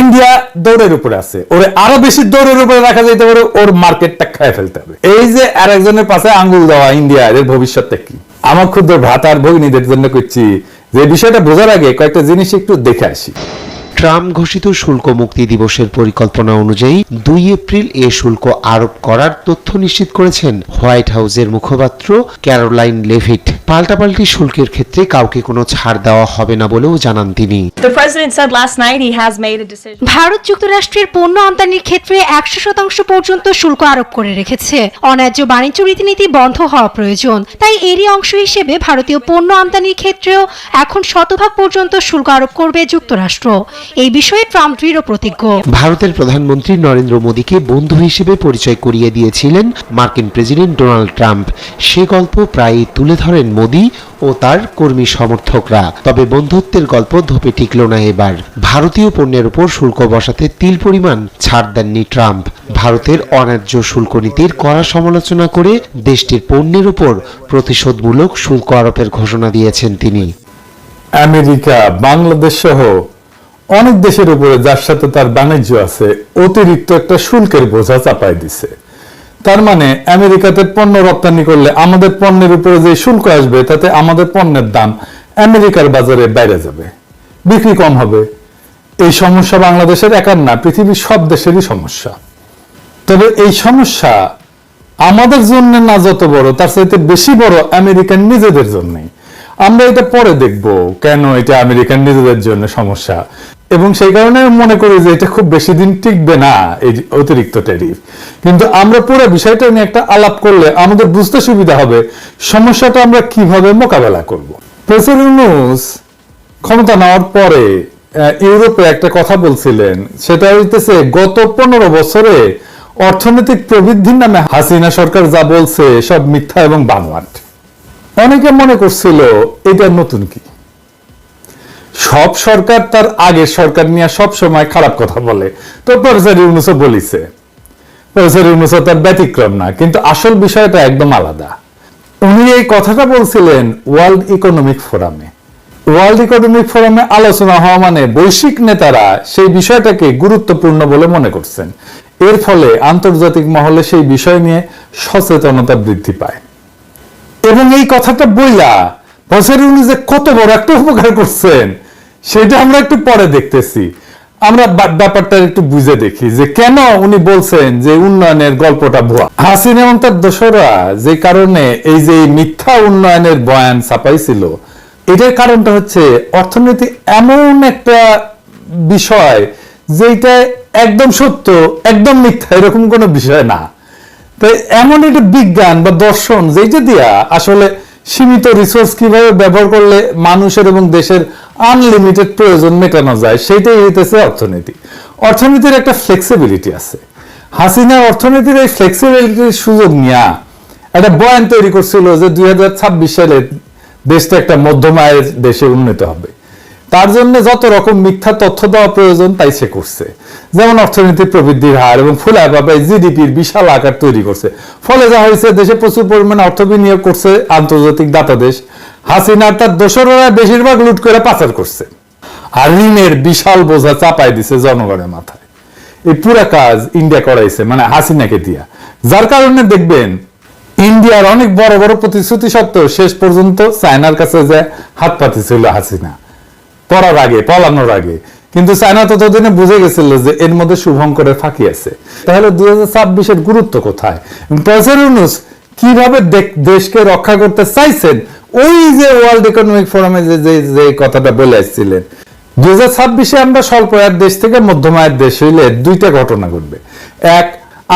India দৌড়ের উপরে আছে। ওরে আরও বেশি দৌড়ের উপরে রাখা যেতে পারে, ওর মার্কেটটা খায় ফেলতে হবে। এই যে আরেকজনের পাশে আঙ্গুল দেওয়া ইন্ডিয়া এর ভবিষ্যৎটা কি? আমার ক্ষুদ্র ভ্রাতার ভগিনীদের জন্য করছি। যে বিষয়টা বোঝার আগে কয়েকটা জিনিস একটু দেখে আসি। ট্রাম্প ঘোষিত শুল্ক মুক্তি দিবসের পরিকল্পনা অনুযায়ী দুই এপ্রিল এ শুল্ক আরোপ করার তথ্য নিশ্চিত করেছেন হোয়াইট হাউসের মুখপাত্র ক্যারোলাইন লেভিট। পাল্টাপাল্টি শুল্কের ক্ষেত্রে কাউকে কোনো ছাড় দেওয়া হবে না বলেও জানান তিনি। The president said last night he has made a decision. Bharat যুক্তরাষ্ট্রের পণ্য আমদানির ক্ষেত্রে একশো শতাংশ পর্যন্ত শুল্ক আরোপ করে রেখেছে। অন্যায্য বাণিজ্য রীতিনীতি বন্ধ হওয়া প্রয়োজন। তাই এরই অংশ হিসেবে ভারতীয় পণ্য আমদানির ক্ষেত্রেও এখন শতভাগ পর্যন্ত শুল্ক আরোপ করবে যুক্তরাষ্ট্র। এই বিষয়ে ট্রাম্প দৃঢ় প্রতিজ্ঞ। ভারতের প্রধানমন্ত্রী নরেন্দ্র মোদীকে বন্ধু হিসেবে পরিচয় করিয়ে দিয়েছিলেন মার্কিন প্রেসিডেন্ট ডোনাল্ড ট্রাম্প। সে গল্প প্রায়ই তুলে ধরেন মোদী ও তার কর্মী সমর্থকরা। তবে বন্ধুত্বের গল্প ধোপে টিকল না এবার। ভারতীয় পণ্যের উপর শুল্ক বসাতে তিল পরিমাণ ছাড় দেননি ট্রাম্প। ভারতের অন্যায্য শুল্ক নীতির কড়া সমালোচনা করে দেশটির পণ্যের উপর প্রতিশোধমূলক শুল্ক আরোপের ঘোষণা দিয়েছেন তিনি। আমেরিকা বাংলাদেশ সহ অনেক দেশের উপরে যার সাথে তার বাণিজ্য আছে, অতিরিক্ত একটা শুল্কের বোঝা চাপাই দিছে। তার মানে আমেরিকাতে পণ্য রপ্তানি করলে আমাদের পণ্যের উপরে যে শুল্ক আসবে, তাতে আমাদের পণ্যের দাম আমেরিকার বাজারে বাইরে যাবে, বিক্রি কম হবে। এই সমস্যা বাংলাদেশের একার না, পৃথিবীর সব দেশেরই সমস্যা। তবে এই সমস্যা আমাদের জন্য না যত বড়, তার চাইতে বেশি বড় আমেরিকান নিজেদের জন্যই। আমরা এটা পরে দেখব কেন এটা আমেরিকান নিজেদের জন্য সমস্যা। এবং সেই কারণে মনে করি যে এটা খুব বেশি দিন টিকবে না, এই অতিরিক্ত ট্যারিফ কিন্তু আমরা পুরো বিষয়টা নিয়ে একটা আলাপ করলে আমাদের বুঝতে সুবিধা হবে সমস্যাটা আমরা কীভাবে মোকাবেলা করব। ইউনুস, ক্ষমতা নেওয়ার পরে ইউরোপে একটা কথা বলছিলেন, সেটা হইতেছে গত পনেরো বছরে অর্থনৈতিক প্রবৃদ্ধির নামে হাসিনা সরকার যা বলছে সব মিথ্যা এবং বানোয়াট। অনেকে মনে করছিল এটা নতুন কি? সব সরকার তার আগের সরকার নিয়ে সব সময় খারাপ কথা বলে। তো প্রফেসর ইউনুসও বলিছে। প্রফেসর ইউনুসও তার ব্যতিক্রম না, কিন্তু আসল বিষয়টা একদম আলাদা। উনি এই কথাটা বলছিলেন ওয়ার্ল্ড ইকোনমিক ফোরামে। ওয়ার্ল্ড ইকোনমিক ফোরামে আলোচনা হওয়া মানে বৈশ্বিক নেতারা সেই বিষয়টাকে গুরুত্বপূর্ণ বলে মনে করছেন। এর ফলে আন্তর্জাতিক মহলে সেই বিষয় নিয়ে সচেতনতা বৃদ্ধি পায়। এবং এই কথাটা বইলা বছর উনি যে কত বড় একটা উপকার করছেন। সেটা আমরা একটু পরে দেখতেছি। আমরা ব্যাপারটা একটু বুঝে দেখি যে কেন উনি বলছেন যে উন্নয়নের গল্পটা ভুয়া। হাসিন এবং তার দোসরা যে কারণে এই যে মিথ্যা উন্নয়নের বয়ান ছাপাইছিল, এটার কারণটা হচ্ছে অর্থনীতি এমন একটা বিষয় যেটা একদম সত্য, একদম মিথ্যা, এরকম কোনো বিষয় না। তাই এমন একটা বিজ্ঞান বা দর্শন যেটা দিয়া আসলে সীমিত রিসোর্স কীভাবে ব্যবহার করলে মানুষের এবং দেশের আনলিমিটেড প্রয়োজন মেটানো যায় সেটাই হইতেছে অর্থনীতি। অর্থনীতির একটা ফ্লেক্সিবিলিটি আছে। হাসিনা অর্থনীতির এই ফ্লেক্সিবিলিটির সুযোগ নেওয়া একটা বয়ান তৈরি করছিল যে দুই সালে দেশটা একটা মধ্যম আয়ের দেশে উন্নীত হবে। তার জন্য যত রকম মিথ্যা তথ্য দেওয়া প্রয়োজন, তাই সে করছে। যেমন অর্থনীতির প্রবৃদ্ধির হার এবং ফুলাভাবে জিডিপির বিশাল আকার তৈরি করছে। ফলে যা হয়েছে, দেশে প্রচুর পরিমাণে অর্থ বিনিয়োগ করছে আন্তর্জাতিক দাতা দেশ। হাসিনা তার দোসররা বেশিরভাগ লুট করে পাচার করছে। আর ঋণের বিশাল বোঝা চাপাই দিছে জনগণের মাথায়। এই পুরা কাজ ইন্ডিয়া করাইছে মানে হাসিনাকে দিয়া। যার কারণে দেখবেন, ইন্ডিয়ার অনেক বড় বড় প্রতিশ্রুতি সত্ত্বেও শেষ পর্যন্ত চায়নার কাছে যে হাত পাতিছিল হাসিনা। পড়ার আগে পলানোর আগে। কিন্তু চায়না ততদিনে বুঝে গেছিল যে এর মধ্যে শুভঙ্করের ফাঁকি আছে। তাহলে দুই হাজার গুরুত্ব কোথায়? ইউনুস কীভাবে দেশকে রক্ষা করতে চাইছেন? ওই যে ওয়ার্ল্ড ইকোনমিক ফোরামে যে যে কথাটা বলে আসছিলেন। দুই হাজার ছাব্বিশে আমরা স্বল্প আয়ের দেশ থেকে মধ্যম আয়ের দেশ হইলে দুইটা ঘটনা ঘটবে। এক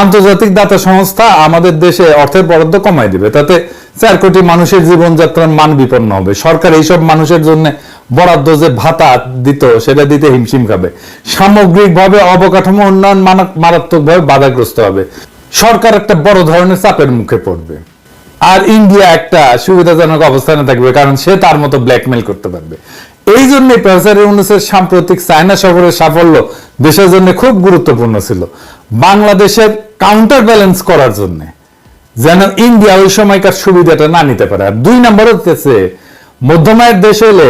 আন্তর্জাতিক দাতা সংস্থা আমাদের দেশে অর্থের বরাদ্দ কমাই দিবে। তাতে চার কোটি মানুষের জীবনযাত্রার মান বিপন্ন হবে। সরকার এইসব মানুষের জন্য বরাদ্দ যে ভাতা দিত, সেটা দিতে হিমশিম খাবে। সামগ্রিকভাবে অবকাঠামো উন্নয়ন মারাত্মকভাবে বাধাগ্রস্ত হবে। সরকার একটা বড় ধরনের চাপের মুখে পড়বে। আর ইন্ডিয়া একটা সুবিধাজনক অবস্থানে থাকবে, কারণ সে তার মতো ব্ল্যাকমেল করতে পারবে। এই জন্য প্রফেসর ইউনুসের সাম্প্রতিক চায়না সফরের সাফল্য দেশের জন্য খুব গুরুত্বপূর্ণ ছিল। বাংলাদেশের কাউন্টার ব্যালেন্স করার জন্য। যেন ইন্ডিয়া ওই সময়কার সুবিধাটা না নিতে পারে। আর দুই নম্বর হচ্ছে মধ্যমায়ের দেশ হলে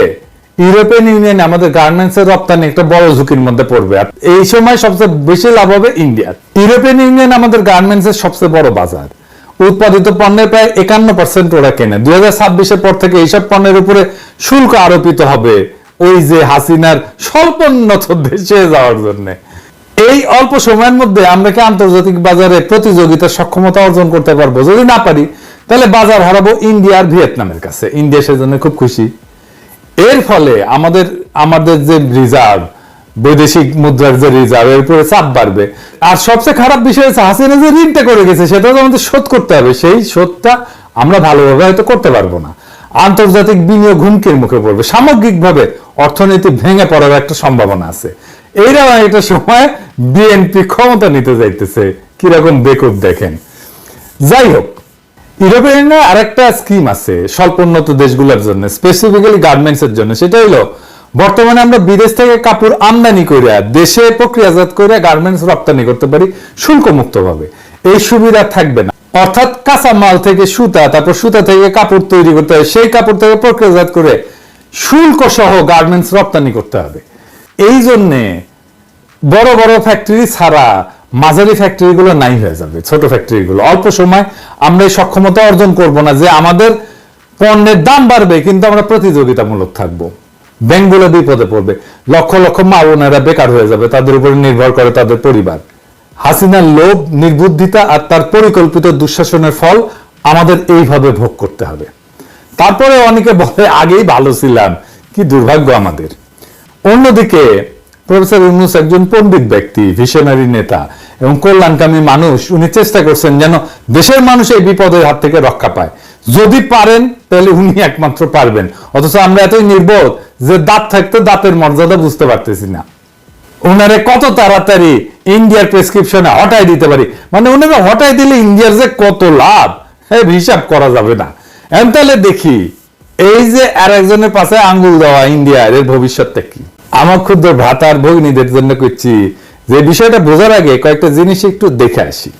ইউরোপিয়ান ইউনিয়ন আমাদের গার্মেন্টস এর রপ্তানি একটা বড় ঝুঁকির মধ্যে পড়বে। আর এই সময় সবচেয়ে বেশি লাভ হবে ইন্ডিয়ার ইউরোপিয়ান ইউনিয়ন আমাদের গার্মেন্টস এর সবচেয়ে বড় বাজার। উৎপাদিত পণ্যের প্রায় একান্ন পার্সেন্ট ওরা কেনে। দুই হাজার ছাব্বিশের পর থেকে এইসব পণ্যের উপরে শুল্ক আরোপিত হবে ওই যে হাসিনার স্বল্পোন্নত দেশে যাওয়ার জন্য। এই অল্প সময়ের মধ্যে আমরা কি আন্তর্জাতিক বাজারে প্রতিযোগিতার সক্ষমতা অর্জন করতে পারব? যদি না পারি, তাহলে বাজার হারাবো ইন্ডিয়া আর ভিয়েতনামের কাছে। ইন্ডিয়া সেজন্য খুব খুশি। এর ফলে আমাদের আমাদের যে রিজার্ভ, বৈদেশিক মুদ্রার যে রিজার্ভ, এর উপরে চাপ বাড়বে। আর সবচেয়ে খারাপ বিষয় হচ্ছে হাসিনা যে ঋণটা করে গেছে সেটা তো আমাদের শোধ করতে হবে। সেই শোধটা আমরা ভালোভাবে হয়তো করতে পারব না। আন্তর্জাতিক বিনিয়োগ হুমকির মুখে পড়বে। সামগ্রিকভাবে অর্থনীতি ভেঙে পড়ার একটা সম্ভাবনা আছে। এইরকম একটা সময় বিএনপি ক্ষমতা নিতে যাইতেছে। কীরকম বেকুব দেখেন। যাই হোক ইউরোপিয়ান ইউনিয়নের আরেকটা স্কিম আছে স্বল্পোন্নত দেশগুলোর জন্য স্পেসিফিক্যালি গার্মেন্টস এর জন্য। সেটা হলো, বর্তমানে আমরা বিদেশ থেকে কাপড় আমদানি করে দেশে প্রক্রিয়াজাত করে গার্মেন্টস রপ্তানি করতে পারি শুল্ক মুক্ত ভাবে এই সুবিধা থাকবে না। অর্থাৎ কাঁচা মাল থেকে সুতা, তারপর সুতা থেকে কাপড় তৈরি করতে হবে সেই কাপড় থেকে প্রক্রিয়াজাত করে শুল্ক সহ গার্মেন্টস রপ্তানি করতে হবে। এই জন্যে বড় বড় ফ্যাক্টরি ছাড়া মাঝারি ফ্যাক্টরিগুলো নাই হয়ে যাবে, ছোট ফ্যাক্টরিগুলো অল্প সময় আমরা এই সক্ষমতা অর্জন করব না যে আমাদের পণ্যের দাম বাড়বে, কিন্তু আমরা প্রতিযোগিতামূলক থাকব। ব্যাংকগুলো বিপদে পড়বে। লক্ষ লক্ষ মা বোনেরা বেকার হয়ে যাবে, তাদের উপরে নির্ভর করে তাদের পরিবার। হাসিনার লোভ, নির্বুদ্ধিতা আর তার পরিকল্পিত দুঃশাসনের ফল আমাদের এইভাবে ভোগ করতে হবে। তারপরে অনেকে বলে, আগেই ভালো ছিলাম, কি দুর্ভাগ্য আমাদের। অন্যদিকে প্রফেসর ইউনুস একজন পণ্ডিত ব্যক্তি ভিশনারি নেতা এবং কল্যাণকামী মানুষ, উনি চেষ্টা করছেন যেন দেশের মানুষ এই বিপদের হাত থেকে রক্ষা পায়। যদি পারেন, তাহলে উনি একমাত্র পারবেন। অথচ আমরা এতই নির্বোধ যে দাঁত থাকতে দাঁতের মর্যাদা বুঝতে পারতেছি না। ওনারে কত তাড়াতাড়ি ইন্ডিয়ার প্রেসক্রিপশনে হটাই দিতে পারি। মানে ওনারা হটাই দিলে ইন্ডিয়ার যে কত লাভ হ্যাঁ হিসাব করা যাবে না। এখন তাহলে দেখি, এই যে আর একজনের পাশে আঙ্গুল দেওয়া ইন্ডিয়ার এর ভবিষ্যৎটা কি? আমার ক্ষুদ্র ভ্রাতার ভগ্নীদের জন্য করছি। যে বিষয়টা বোঝার আগে কয়েকটা জিনিস একটু দেখে আসি।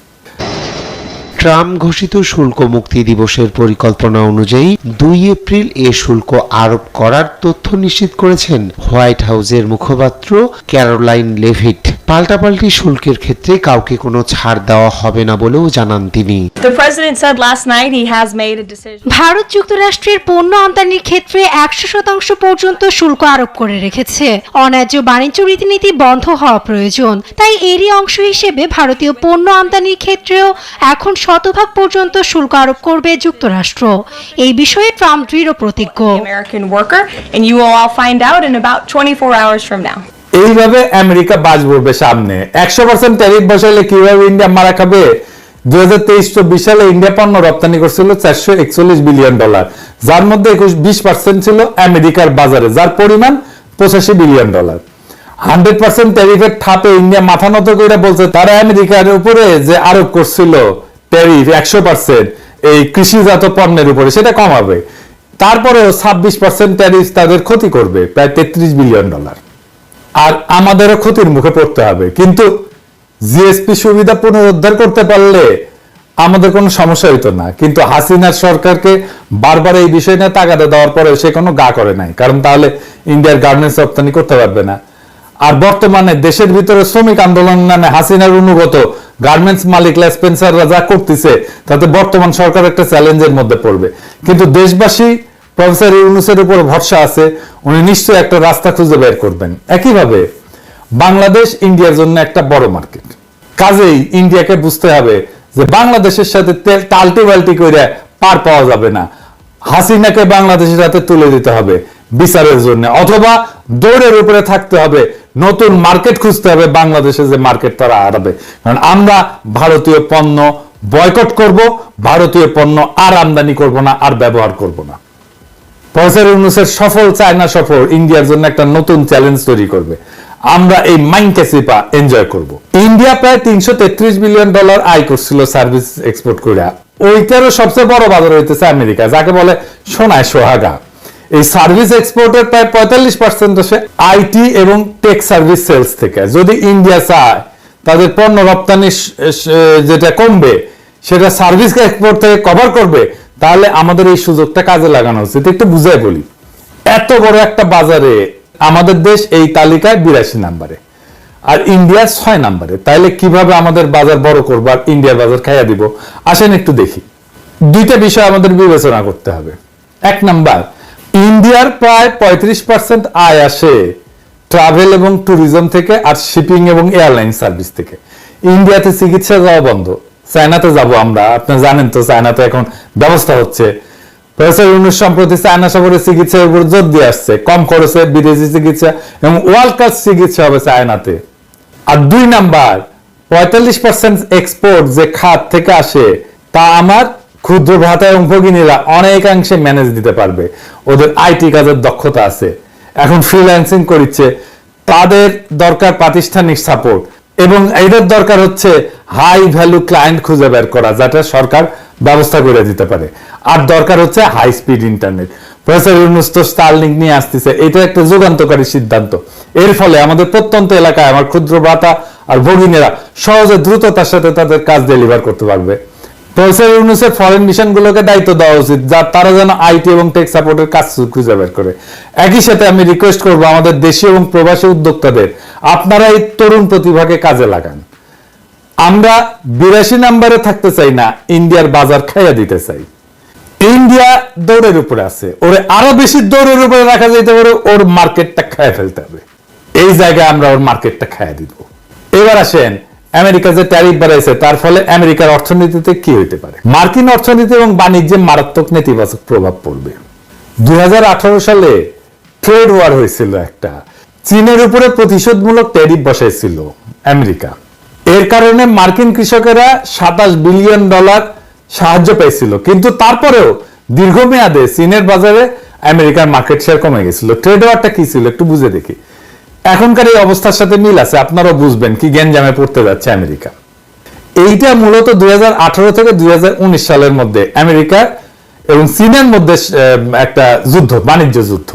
ট্রাম্প ঘোষিত শুল্ক মুক্তি দিবসের পরিকল্পনা অনুযায়ী দুই এপ্রিল এ শুল্ক আরোপ করার তথ্য নিশ্চিত করেছেন হোয়াইট হাউসের মুখপাত্র ক্যারোলাইন লেভিট। পাল্টাপাল্টি শুল্কের ক্ষেত্রে কাউকে কোনো ছাড় দেওয়া হবে না বলেও জানান তিনি। The president said last night he has made a decision. Bharat যুক্তরাষ্ট্রের পণ্য আমদানির ক্ষেত্রে একশো শতাংশ পর্যন্ত শুল্ক আরোপ করে রেখেছে। অন্যায্য বাণিজ্য রীতিনীতি বন্ধ হওয়া প্রয়োজন। তাই এরই অংশ হিসেবে ভারতীয় পণ্য আমদানির ক্ষেত্রেও এখন শতভাগ পর্যন্ত শুল্ক আরোপ করবে যুক্তরাষ্ট্র। এই বিষয়ে ট্রাম্প দৃঢ় প্রতিজ্ঞ। American worker, and you will all find out in about 24 hours from now. এইভাবে আমেরিকা বাজ পড়বে সামনে। একশো পার্সেন্ট ট্যারিফ বসাইলে কীভাবে ইন্ডিয়া মারা খাবে? দুই হাজার তেইশ চব্বিশ সালে ইন্ডিয়া পণ্য রপ্তানি করছিল চারশো একচল্লিশ বিলিয়ন ডলার। যার মধ্যে একুশ বিশ পার্সেন্ট ছিল আমেরিকার বাজারে যার পরিমাণ পঁচাশি বিলিয়ন ডলার। হান্ড্রেড পার্সেন্ট ট্যারিফের ঠাপে ইন্ডিয়া মাথা নত করে বলছে তারা আমেরিকার উপরে যে আরোপ করছিল ট্যারিফ একশো পার্সেন্ট এই কৃষিজাত পণ্যের উপরে সেটা কমাবে। তারপরেও ছাব্বিশ পার্সেন্ট ট্যারিফ তাদের ক্ষতি করবে প্রায় তেত্রিশ বিলিয়ন ডলার। আর আমাদেরও ক্ষতির মুখে পড়তে হবে। কিন্তু জিএসপি সুবিধা পুনরুদ্ধার করতে পারলে আমাদের কোনো সমস্যা হইতো না। কিন্তু হাসিনার সরকারকে বারবার এই বিষয় নিয়ে তাগাদা দেওয়ার পরে সে কোনো গা করে নাই। কারণ তাহলে ইন্ডিয়ার গার্মেন্টস রপ্তানি করতে পারবে না। আর বর্তমানে দেশের ভিতরে শ্রমিক আন্দোলন নামে হাসিনার অনুগত গার্মেন্টস মালিকরা স্পেন্সাররা যা করতেছে, তাতে বর্তমান সরকার একটা চ্যালেঞ্জের মধ্যে পড়বে। কিন্তু দেশবাসী প্রফেসর ইউনুসের উপর ভরসা আছে, উনি নিশ্চয়ই একটা রাস্তা খুঁজে বের করবেন। একইভাবে, বাংলাদেশ ইন্ডিয়ার জন্য একটা বড় মার্কেট। কাজেই ইন্ডিয়াকে বুঝতে হবে যে বাংলাদেশের সাথে তেল- টাল্টি বাল্টি করে পার পাওয়া যাবে না। হাসিনাকে বাংলাদেশের হাতে তুলে দিতে হবে বিচারের জন্য, অথবা দৌড়ের উপরে থাকতে হবে। নতুন মার্কেট খুঁজতে হবে বাংলাদেশে যে মার্কেট তারা হারাবে। কারণ আমরা ভারতীয় পণ্য বয়কট করব, ভারতীয় পণ্য আর আমদানি করব না, আর ব্যবহার করব না। প্রফেসর ইউনুসের সফল চায়না সফর ইন্ডিয়ার জন্য একটা নতুন চ্যালেঞ্জ তৈরি করবে। আমরা এই মাইনকেসিপা এনজয় করব। ইন্ডিয়া প্রায় তিনশো তেত্রিশ বিলিয়ন ডলার আয় করছিল সার্ভিস এক্সপোর্ট করে ওইটারও সবচেয়ে বড় বাজার হইতেছে আমেরিকা, যাকে বলে সোনায় সোহাগা। এই সার্ভিস এক্সপোর্টের প্রায় পঁয়তাল্লিশ পার্সেন্ট আসে আইটি এবং টেক সার্ভিস সেলস থেকে। যদি ইন্ডিয়া চায়, তাদের পণ্য রপ্তানি যেটা কমবে, সেটা সার্ভিস এক্সপোর্ট থেকে কভার করবে তাহলে আমাদের এই সুযোগটা কাজে লাগানো উচিত। একটু বুঝাই বলি। এত বড় একটা বাজারে আমাদের দেশ এই তালিকায় বিরাশি নাম্বারে, আর ইন্ডিয়া ছয় নাম্বারে। তাইলে কীভাবে আমাদের বাজার বড় করব আর ইন্ডিয়ার বাজার খাইয়া দিব? আসেন একটু দেখি। দুইটা বিষয় আমাদের বিবেচনা করতে হবে। এক নাম্বার, ইন্ডিয়ার প্রায় পঁয়ত্রিশ পার্সেন্ট আয় আসে ট্রাভেল এবং ট্যুরিজম থেকে আর শিপিং এবং এয়ারলাইন সার্ভিস থেকে। ইন্ডিয়াতে চিকিৎসা যাওয়া বন্ধ। চায়নাতে যাব আমরা। আপনি জানেন তো চায়নাতে এখন ব্যবস্থা হচ্ছে। প্রফেসর ইউনুস সম্প্রতি চায়না সফরে চিকিৎসার উপর জোর দিয়ে আসছে। কম খরচে বিদেশি চিকিৎসা এবং ওয়ার্ল্ড ক্লাস চিকিৎসা হবে চায়নাতে। আর দুই নাম্বার, পঁয়তাল্লিশ পার্সেন্ট এক্সপোর্ট যে খাত থেকে আসে, তা আমার ক্ষুদ্র ভ্রাতা এবং ভগিনীরা অনেকাংশে ম্যানেজ দিতে পারবে। ওদের আইটি কাজের দক্ষতা আছে। এখন ফ্রিল্যান্সিং করিচ্ছে। তাদের দরকার প্রাতিষ্ঠানিক সাপোর্ট এবং এটার দরকার হচ্ছে হাই ভ্যালু ক্লায়েন্ট খুঁজে বের করা যেটা সরকার ব্যবস্থা করে দিতে পারে। আর দরকার হচ্ছে high speed internet professor Yunus তো স্টারলিংক নিয়ে আসতেছে, এটা একটা যুগান্তকারী সিদ্ধান্ত। এর ফলে আমাদের প্রত্যন্ত এলাকায় আমার ক্ষুদ্র ভাতা আর ভগিনীরা সহজে দ্রুততার সাথে তাদের কাজ ডেলিভার করতে পারবে। প্রফেসর ইউনুসের ফরেন মিশন গুলোকে দায়িত্ব দেওয়া উচিত, যা তারা যেন আইটি এবং টেক সাপোর্টের কাজ খুঁজে বের করে। একই সাথে আমি রিকোয়েস্ট করব আমাদের দেশীয় এবং প্রবাসী উদ্যোক্তাদের, আপনারা এই তরুণ প্রতিভাকে কাজে লাগান। আমরা বিরাশি নাম্বারে থাকতে চাই না, ইন্ডিয়ার বাজার খাইয়া দিতে চাই। ইন্ডিয়া দৌড়ের উপরে আছে, ওরে আরও বেশি দৌড়ের উপরে রাখা যেতে পারে, ওর মার্কেটটা খাইয়া ফেলতে হবে। এই জায়গায় আমরা ওর মার্কেটটা খাইয়া দিব। এবার আসেন আমেরিকা যে ট্যারিফ বাড়াইছে, তার ফলে আমেরিকার অর্থনীতিতে কি হইতে পারে? মার্কিন অর্থনীতি এবং বাণিজ্যে মারাত্মক নেতিবাচক প্রভাব পড়বে। দুই সালে ট্রেড ওয়ার হয়েছিল একটা। চীনের উপরে প্রতিশোধমূলক ট্যারিফ বসাইছিল আমেরিকা। এর কারণে মার্কিন কৃষকেরা সাতাশ বিলিয়ন ডলার সাহায্য পেয়েছিল কিন্তু তারপরেও দীর্ঘমেয়াদে চীনের বাজারে আমেরিকার মার্কেট শেয়ার কমে গেছিল। ট্রেড ওয়ারটা কি ছিল একটু বুঝে দেখি। এখনকার এই অবস্থার সাথে মিল আছে, আপনারাও বুঝবেন কি গ্যাঞ্জামে পড়তে যাচ্ছে আমেরিকা। এইটা মূলত দুই হাজার আঠারো থেকে দুই সালের মধ্যে আমেরিকা এবং চীনের মধ্যে একটা যুদ্ধ, বাণিজ্য যুদ্ধ।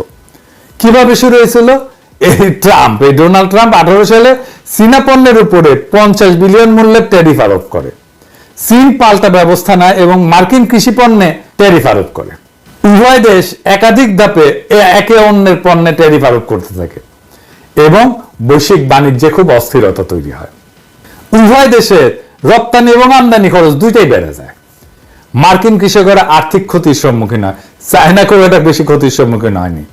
কীভাবে শুরু হয়েছিল? এই ট্রাম্প, এই ডোনাল্ড ট্রাম্প আঠারো সালে চীনা পণ্যের উপরে পঞ্চাশ বিলিয়ন মূল্যের ট্যারিফ আরোপ করে। চীন পাল্টা ব্যবস্থা নেয় এবং মার্কিন কৃষি পণ্যে ট্যারিফ আরোপ করে। উভয় দেশ একাধিক ধাপে একে অন্যের পণ্যে ট্যারিফ আরোপ করতে থাকে। এবং বৈশ্বিক বাণিজ্যে খুব অস্থিরতা তৈরি হয়। উভয় দেশের রপ্তানি এবং আমদানি খরচ দুইটাই বেড়ে যায়। মার্কিন কৃষকেরা আর্থিক ক্ষতির সম্মুখীন হয়, চায়না খুব একটা বেশি ক্ষতির সম্মুখীন হয়নি।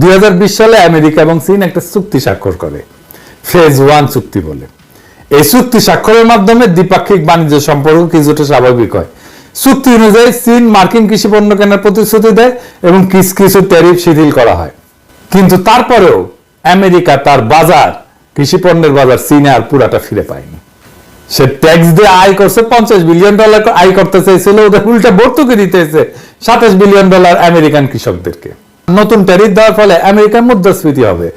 দুই সালে আমেরিকা এবং চীন একটা চুক্তি স্বাক্ষর করে, ফেজ ওয়ান চুক্তি বলে। এই চুক্তি স্বাক্ষরের মাধ্যমে দ্বিপাক্ষিক বাণিজ্য সম্পর্ক কিছুটা স্বাভাবিক হয়। চুক্তি অনুযায়ী চীন মার্কিন কৃষি পণ্য কেনার প্রতিশ্রুতি দেয় এবং কিছু কিছু ট্যারিফ শিথিল করা হয়। কিন্তু তারপরেও আমেরিকা তার বাজার, কৃষি পণ্যের বাজার চীনে আর পুরাটা ফিরে পায়নি। সে ট্যাক্স দিয়ে আয় করছে, পঞ্চাশ বিলিয়ন ডলার আয় করতে চাইছিল, ওদের উল্টা ভর্তুকি দিতেছে সাতাশ বিলিয়ন ডলার আমেরিকান কৃষকদেরকে। নতুন ট্যারিফ দেওয়ার ফলে আমেরিকার মুদ্রাস্ফীতি হবে,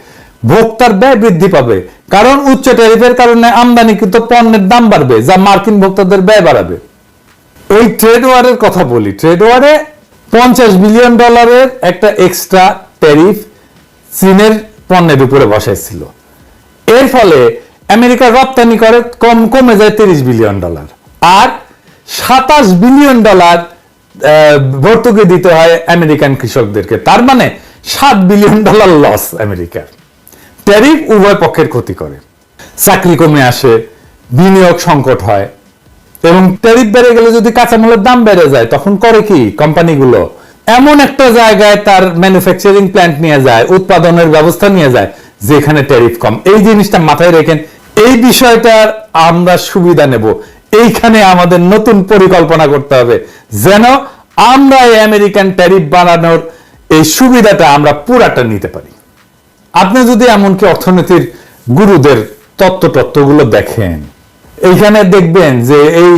ভোক্তার ব্যয় বৃদ্ধি পাবে, কারণ উচ্চ ট্যারিফের কারণে আমদানিকৃত পণ্যের দাম বাড়বে, যা মার্কিন ভোক্তাদের ব্যয় বাড়াবে। ওই ট্রেড ওয়ারের কথা বলি, ট্রেড ওয়ারে পঞ্চাশ বিলিয়ন ডলারের একটা এক্সট্রা ট্যারিফ চীনের পণ্যের উপরে বসাইছিল। এর ফলে আমেরিকা রপ্তানি করে কম, কমে যায় তিরিশ বিলিয়ন ডলার। আর সাতাশ বিলিয়ন ডলার ভর্তুকি দিতে হয় আমেরিকান কৃষকদেরকে। তার মানে সাত বিলিয়ন ডলার লস আমেরিকার। ট্যারিফ উভয় পক্ষের ক্ষতি করে। চাকরি কমে আসে, বিনিয়োগ সংকট হয়। এবং ট্যারিফ বেড়ে গেলে যদি কাঁচামালের দাম বেড়ে যায়, তখন করে কি? কোম্পানিগুলো এমন একটা জায়গায় তার ম্যানুফ্যাকচারিং প্ল্যান্ট নিয়ে যায়, উৎপাদনের ব্যবস্থা নিয়ে যায়, যেখানে ট্যারিফ কম। এই জিনিসটা মাথায় রেখেন, এই বিষয়টার আমরা সুবিধা নেব। এইখানে আমাদের নতুন পরিকল্পনা করতে হবে, যেন আমরা এই আমেরিকান ট্যারিফ বানানোর এই সুবিধাটা আমরা পুরাটা নিতে পারি। আপনি যদি এমনকি অর্থনীতির গুরুদের তত্ত্ব তত্ত্বগুলো দেখেন, এইখানে দেখবেন যে এই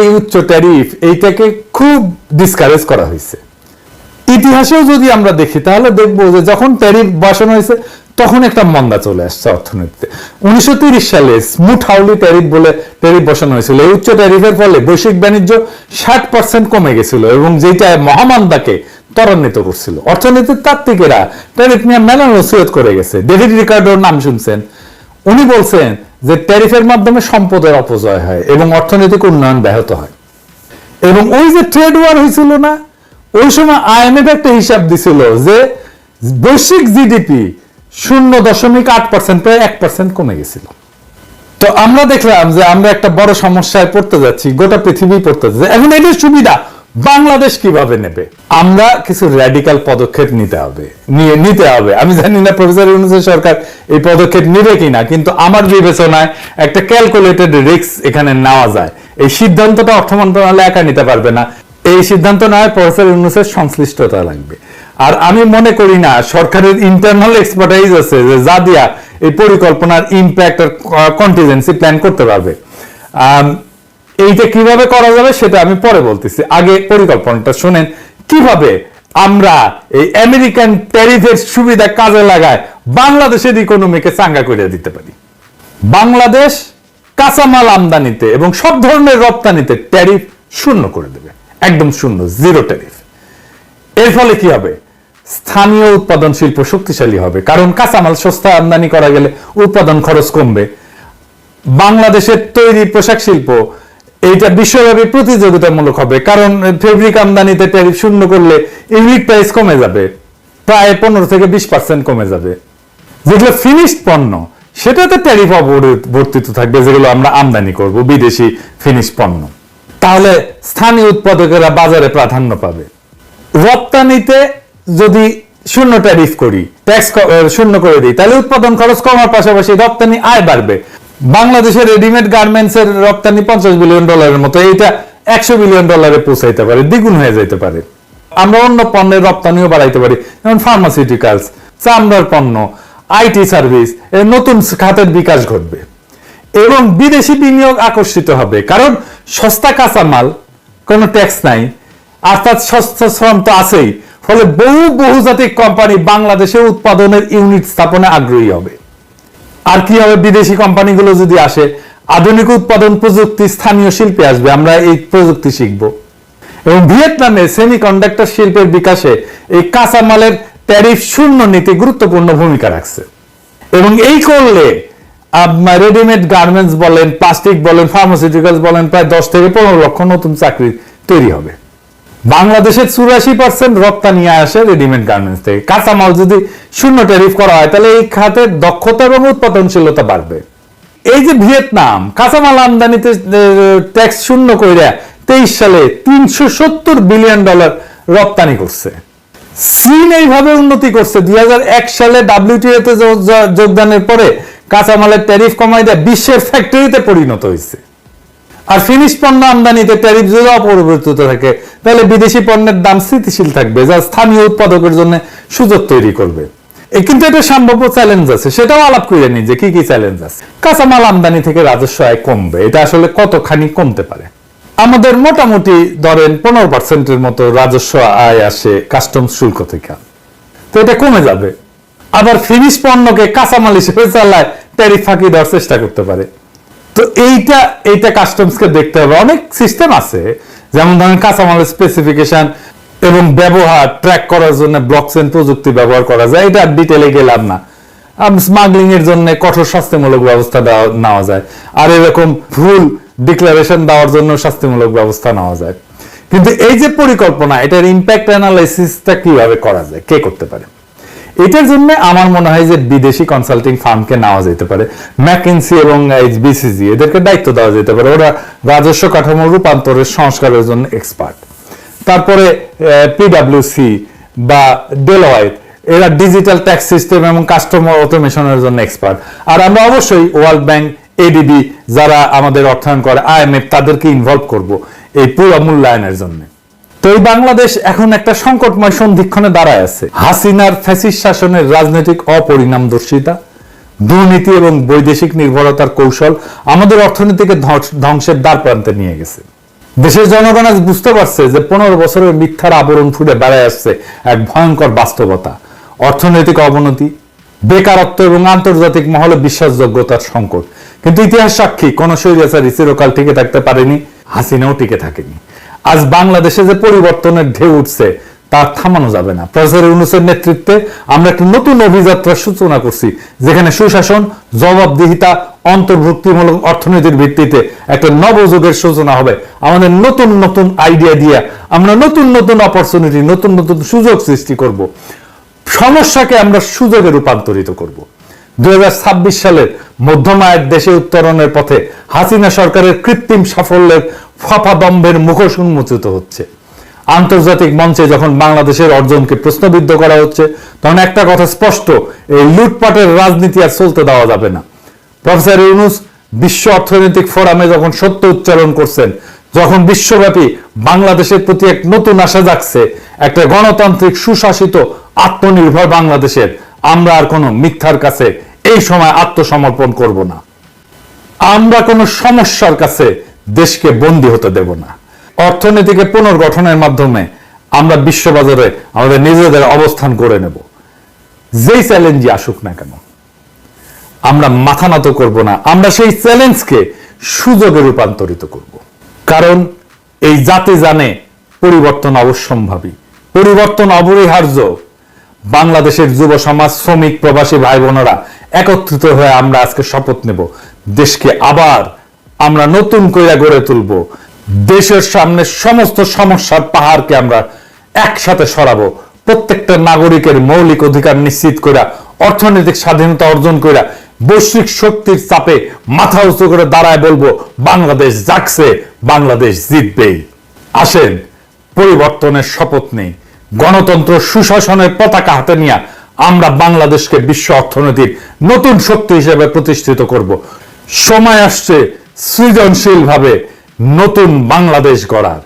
এই উচ্চ ট্যারিফ এইটাকে খুব ডিসকারেজ করা হয়েছে। ইতিহাসেও যদি আমরা দেখি, তাহলে যে যখন ট্যারিফ হয়েছে, তখন একটা মন্দা চলে আসছে অর্থনীতিতে। উনিশশো সালে হাউলি ট্যারিফ বলে ট্যারিফ বসানো হয়েছিল। এই উচ্চ ট্যারিফের ফলে বৈশ্বিক বাণিজ্য ষাট পার্সেন্ট কমে গেছিল এবং যেটা মহামান্দাকে ত্বরান্বিত করছিল। অর্থনীতির তাত্ত্বিকেরা ট্যারিফ নিয়ে মেলা নসিহত করে গেছে। ডেভিড রিকার্ডোর নাম শুনছেন। উনি বলছেন যে ট্যারিফের মাধ্যমে সম্পদের অপচয় হয় এবং অর্থনৈতিক উন্নয়ন ব্যাহত হয়। এবং ওই যে ট্রেড ওয়ার হয়েছিল না, ওই সময় আইএমএফ একটা হিসাব দিছিল যে বৈশ্বিক জিডিপি শূন্য দশমিক আট পার্সেন্ট প্রায় এক পার্সেন্ট কমে গেছিল। তো আমরা দেখলাম যে আমরা একটা বড় সমস্যায় পড়তে যাচ্ছি, গোটা পৃথিবী পড়তে যাচ্ছে। এখন এটার সুবিধা বাংলাদেশ কীভাবে নেবে? আমরা কিছু র্যাডিক্যাল পদক্ষেপ নিতে হবে। নিয়ে, নিতে হবে। আমি জানি না প্রফেসর ইউনুসের সরকার এই পদক্ষেপ নেবে কিনা, কিন্তু আমার বিবেচনায় একটা ক্যালকুলেটেড রিস্ক এখানে নেওয়া যায়। এই সিদ্ধান্তটা অর্থ মন্ত্রণালয় একা নিতে পারবে না। এই সিদ্ধান্ত নেওয়ায় প্রফেসর ইউনুসের সংশ্লিষ্টতা লাগবে। আর আমি মনে করি না, সরকারের ইন্টারনাল এক্সপার্টাইজ আছে যে যা দিয়া এই পরিকল্পনার ইম্প্যাক্ট আর কন্টিজেন্সি প্ল্যান করতে পারবে। এইটা কীভাবে করা যাবে সেটা আমি পরে বলতেছি। আগে পরিকল্পনাটা শুনেন, কীভাবে আমরা এই আমেরিকান ট্যারিফের সুবিধা কাজে লাগায় বাংলাদেশের ইকোনমিকে চাঙ্গা করে দিতে পারি? বাংলাদেশ কাঁচামাল আমদানিতে এবং সব ধরনের রপ্তানিতে ট্যারিফ শূন্য করে দেবে। একদম শূন্য, জিরো ট্যারিফ। এর ফলে কি হবে? স্থানীয় উৎপাদন শিল্প শক্তিশালী হবে, কারণ কাঁচামাল সস্তা আমদানি করা গেলে উৎপাদন খরচ কমবে। বাংলাদেশের তৈরি পোশাক শিল্প এইটা বিশ্বব্যাপী প্রতিযোগিতামূলক হবে। কারণ ফেব্রিক আমদানিতে ট্যারিফ শূন্য করলে ইউনিট প্রাইস কমে যাবে। প্রায় পনেরো থেকে বিশ পার্সেন্ট কমে যাবে। যেগুলো ফিনিশড পণ্য, সেটাতে ট্যারিফ অবর্তিত থাকবে, যেগুলো আমরা আমদানি করব, বিদেশি ফিনিশ পণ্য। তাহলে স্থানীয় উৎপাদকেরা বাজারে প্রাধান্য পাবে। রপ্তানিতে যদি শূন্য ট্যারিফ করি ট্যাক্স শূন্য করে দিই, তাহলে উৎপাদন খরচ কমার পাশাপাশি রপ্তানি আয় বাড়বে। বাংলাদেশের রেডিমেড গার্মেন্টস এর রপ্তানি পঞ্চাশ বিলিয়ন ডলারের মতো, এইটা একশো বিলিয়ন ডলারে পৌঁছাইতে পারে, দ্বিগুণ হয়ে যেতে পারে। আমরা অন্য পণ্যের রপ্তানিও বাড়াইতে পারি, যেমন ফার্মাসিউটিক্যালস চামড়ার পণ্য আইটি সার্ভিস এর নতুন খাতের বিকাশ ঘটবে। এবং বিদেশি বিনিয়োগ আকর্ষিত হবে, কারণ সস্তা কাঁচামাল, কোনো ট্যাক্স নাই, অর্থাৎ সস্তা শ্রম তো আছেই, ফলে বহু বহুজাতিক কোম্পানি বাংলাদেশে উৎপাদনের ইউনিট স্থাপনে আগ্রহী হবে। আর কি হবে বিদেশি কোম্পানিগুলো যদি আসে, আধুনিক উৎপাদন প্রযুক্তি স্থানীয় শিল্পে আসবে, আমরা এই প্রযুক্তি শিখব। এবং ভিয়েতনামে সেমিকন্ডাক্টর শিল্পের বিকাশে এই কাঁচামালের ট্যারিফ শূন্য নীতি গুরুত্বপূর্ণ ভূমিকা রাখছে। এবং এই করলে রেডিমেড গার্মেন্টস বলেন প্লাস্টিক বলেন ফার্মাসিউটিক্যালস বলেন, প্রায় দশ থেকে পনেরো লক্ষ নতুন চাকরি তৈরি হবে। বাংলাদেশের চুরাশি পার্সেন্ট রপ্তানি আসে রেডিমেড গার্মেন্টস থেকে। কাঁচামাল যদি শূন্য ট্যারিফ করা হয়, তাহলে এই খাতের দক্ষতা এবং উৎপাদনশীলতা বাড়বে। এই যে ভিয়েতনাম, কাঁচামাল আমদানিতে ট্যাক্স শূন্য করে তেইশ সালে তিনশো সত্তর বিলিয়ন ডলার রপ্তানি করছে। চীন এইভাবে উন্নতি করছে। দুই হাজার এক সালে ডাব্লিউটিও তে যো- যো- যোগদানের পরে কাঁচামালের ট্যারিফ কমাই দেয় বিশ্বের ফ্যাক্টরিতে পরিণত হয়েছে আর ফিনিশ পণ্য আমদানিতে ট্যারিফ যদি অপরিবর্তিত থাকে। তাহলে বিদেশি পণ্যের দাম স্থিতিশীল থাকবে, যা স্থানীয় উৎপাদকের জন্য সুযোগ তৈরি করবে। কিন্তু একটা সম্ভাব্য চ্যালেঞ্জ আছে, সেটাও আলাপ করে নি যে কি কি চ্যালেঞ্জ আছে। কাঁচামাল আমদানি থেকে রাজস্ব আয় কমবে, এটা আসলে কতখানি কমতে পারে? আমাদের মোটামুটি ধরেন পনেরো পার্সেন্টের মতো রাজস্ব আয় আসে কাস্টমস শুল্ক থেকে। তো এটা কমে যাবে। আবার ফিনিশ পণ্যকে কাঁচামাল হিসেবে চালায় ট্যারিফ ফাঁকি দেওয়ার চেষ্টা করতে পারে। তো এইটা এইটা কাস্টমসকে দেখতে হবে। অনেক সিস্টেম আছে। যেমন ধরেন কাঁচামালের স্পেসিফিকেশন এবং ব্যবহার ট্র্যাক করার জন্য ব্লকচেন প্রযুক্তি ব্যবহার করা যায়। এটা ডিটেলে গেলাম না। স্মাগলিং এর জন্য কঠোর শাস্তিমূলক ব্যবস্থা নেওয়া যায়। আর এরকম ভুল ডিক্লারেশন দেওয়ার জন্য শাস্তিমূলক ব্যবস্থা নেওয়া যায়। কিন্তু এই যে পরিকল্পনা, এটার ইম্প্যাক্ট অ্যানালাইসিসটা কীভাবে করা যায়? কে করতে পারে? এটার জন্য আমার মনে হয় যে বিদেশি কনসাল্টিং ফার্মকে নেওয়া যেতে পারে। ম্যাকিনসি এবং বিসিজি এদেরকে দায়িত্ব দেওয়া যেতে পারে। ওরা রাজস্ব কাঠামো রূপান্তরের সংস্কারের জন্য এক্সপার্ট তারপরে পিডাব্লিউসি বা ডেলয়েট এরা ডিজিটাল ট্যাক্স সিস্টেম এবং কাস্টমার অটোমেশনের জন্য এক্সপার্ট আর আমরা অবশ্যই ওয়ার্ল্ড ব্যাংক এডিবি যারা আমাদের অর্থায়ন করে আইএমএফ তাদেরকে ইনভলভ করব এই পুরো মূল্যায়নের জন্য। তো এই বাংলাদেশ এখন একটা সংকটময় সন্ধিক্ষণে দাঁড়ায় আছে। হাসিনার ফ্যাসিস্ট শাসনের রাজনৈতিক অপরিণামদর্শিতা, দুর্নীতি এবং বৈদেশিক নির্ভরতার কৌশল আমাদের অর্থনীতিকে ধ্বংসের দ্বার প্রান্তে নিয়ে গেছে। দেশের জনগণ আজ বুঝতে পারছে যে পনেরো বছরের মিথ্যার আবরণ ফুটে বেড়ায় আসছে এক ভয়ঙ্কর বাস্তবতা। অর্থনৈতিক অবনতি, বেকারত্ব এবং আন্তর্জাতিক মহলে বিশ্বাসযোগ্যতার সংকট। কিন্তু ইতিহাস সাক্ষী, কোন স্বৈরাচারী চিরকাল টিকে থাকতে পারেনি, হাসিনাও টিকে থাকেনি। আজ বাংলাদেশে যে পরিবর্তনের ঢেউ উঠছে, তা থামানো যাবে না। প্রফেসর ইউনুসের নেতৃত্বে আমরা একটি নতুন অভিযাত্রার সূচনা করছি, যেখানে সুশাসন, জবাবদিহিতা, অন্তর্ভুক্তিমূলক অর্থনীতির ভিত্তিতে একটা নবযুগের সূচনা হবে। আমাদের নতুন নতুন আইডিয়া দিয়ে আমরা নতুন নতুন অপরচুনিটি, নতুন নতুন সুযোগ সৃষ্টি করব। সমস্যাকে আমরা সুযোগে রূপান্তরিত করব। দুই সালের মধ্যম আয়ের দেশে উত্তরণের পথে হাসিনা সরকারের কৃত্রিম সাফল্যের ফাফাদম্ভের মুখোশ উন্মোচিত হচ্ছে। আন্তর্জাতিক মঞ্চে যখন বাংলাদেশের অর্জনকে প্রশ্নবিদ্ধ করা হচ্ছে, তখন একটা কথা স্পষ্ট, এই লুটপাটের রাজনীতি আর চলতে দেওয়া যাবে না। প্রফেসর ইউনুস বিশ্ব অর্থনৈতিক ফোরামে যখন সত্য উচ্চারণ করছেন, যখন বিশ্বব্যাপী বাংলাদেশের প্রতি এক নতুন আশা জাগছে, একটা গণতান্ত্রিক সুশাসিত আত্মনির্ভর বাংলাদেশের, আমরা আর কোনো মিথ্যার কাছে এই সময় আত্মসমর্পণ করব না। আমরা কোনো সমস্যার কাছে দেশকে বন্দী হতে দেব না। অর্থনীতিকে পুনর্গঠনের মাধ্যমে আমরা বিশ্ববাজারে আমাদের নিজেদের অবস্থান করে নেব। যেই চ্যালেঞ্জই আসুক না কেন, আমরা মাথা নত করব না, আমরা সেই চ্যালেঞ্জকে সুযোগে রূপান্তরিত করব। কারণ এই জাতি জানে পরিবর্তন অবশ্যম্ভাবী, পরিবর্তন অপরিহার্য। বাংলাদেশের যুব সমাজ, শ্রমিক, প্রবাসী ভাই বোনেরা একত্রিত হয়ে আমরা আজকে শপথ নেব, দেশকে আবার আমরা নতুন করে গড়ে তুলব। দেশের সামনে সমস্ত সমস্যার পাহাড়কে আমরা একসাথে সরাবো। প্রত্যেকটা নাগরিকের মৌলিক অধিকার নিশ্চিত করে অর্থনৈতিক স্বাধীনতা অর্জন করে বৈশ্বিক শক্তির চাপে মাথা উঁচু করে দাঁড়ায় বলব, বাংলাদেশ জাগছে, বাংলাদেশ জিতবেই। আসেন, পরিবর্তনের শপথ নেই। গণতন্ত্র সুশাসনের পতাকা হাতে নিয়ে আমরা বাংলাদেশকে বিশ্ব অর্থনীতির নতুন শক্তি হিসেবে প্রতিষ্ঠিত করব। সময় আসছে সৃজনশীল ভাবে নতুন বাংলাদেশ গড়ার।